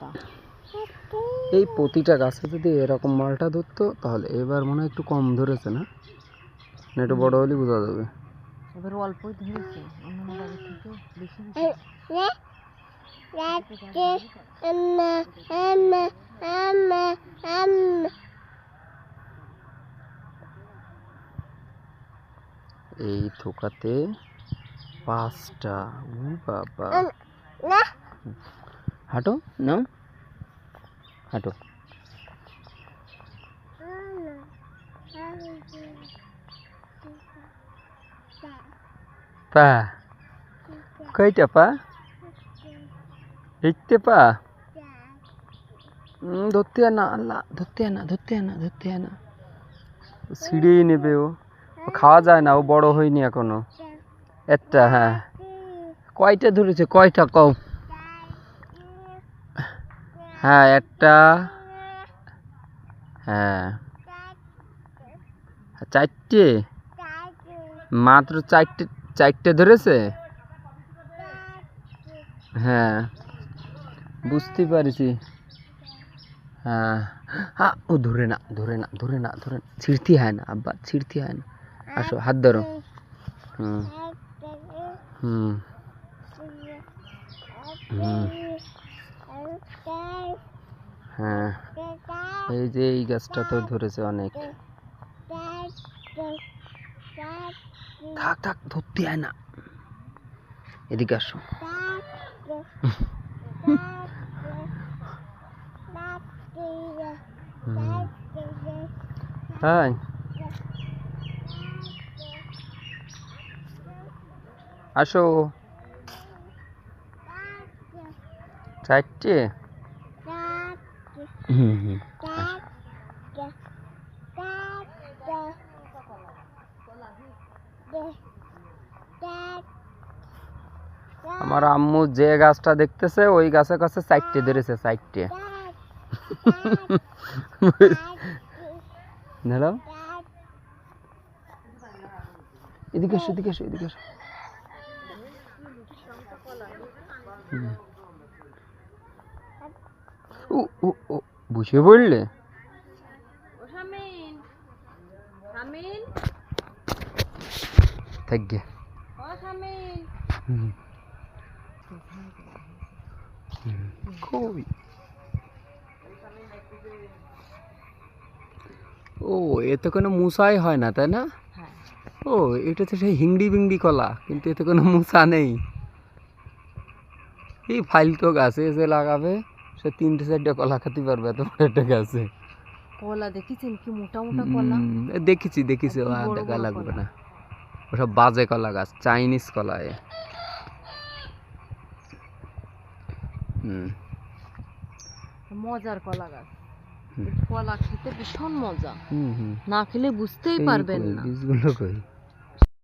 মালটা এই প্রতিটা গাছে যদি এরকম মালটা ধরতো তাহলে এবার মনে হয় একটু কম ধরেছে না? না একটু বড় হলে বোঝা যাবে। এবার অল্পই ধরেছে অন্যান্য বাড়ি থেকে বেশি বেশি। এই থোকাতে পাঁচটা ও বাবা। হাঁটো, নাও। হাঁটো। পা। কয়টা পা? এইতে পা? ধরতে আনা আল্লাহ ধরতে আনা ধরতে আনা ধরতে আনা ছিঁড়েই নেবে ও খাওয়া যায় না, ও বড় হয়নি এখনও। একটা হ্যাঁ। কয়টা ধরেছে? কয়টা কও? হ্যাঁ একটা হ্যাঁ। চারটে? মাত্র চারটে চারটে ধরেছে? হ্যাঁ বুঝতে পারছি। হ্যাঁ হ্যাঁ ও ধরে না ধরে না ধরে না ধরে না। ছিঁড়তে হয় না, আব্বা, ছিঁড়তে হয় না। আসো, হাত ধরো। হুম। হুম। হুম। হ্যাঁ এই যে এই গাছটা তো ধরেছে অনেক। থাক থাক, ধরতে হয় না। এদিকে আসো। হ্যাঁ আসো। চারটে। হুম হুম। আমার আম্মু যে গাছটা দেখতেছে, ওই গাছের কাছে চারটে ধরেছে, চারটে। দাঁড়াও এদিকে এসো এদিকে এসো এদিকে এসো। ও ও ও বুঝে পড়লে ও থাকবে। কই? এতে কোনো মুসাই হয় না তাই না? হ্যাঁ। ও এটা তো সেই হিংড়ি বিংড়ি কলা কিন্তু এতে কোনো মুসা নেই। এই ফাইল তো গাছে এসে লাগাবে। সে তিনটে চারটে কলা খেতে পারবে এত বড় একটা গাছে। কলা দেখেছেন কি মোটা মোটা কলা? দেখেছি দেখেছি দেখা লাগবে। না। ওসব বাজে কলা গাছ চাইনিজ কলা এ। হুম। মজার কলা গাছ। কলা খেতে ভীষণ মজা। হুম হুম। না খেলে বুঝতেই পারবেন না। বীজগুলো কই?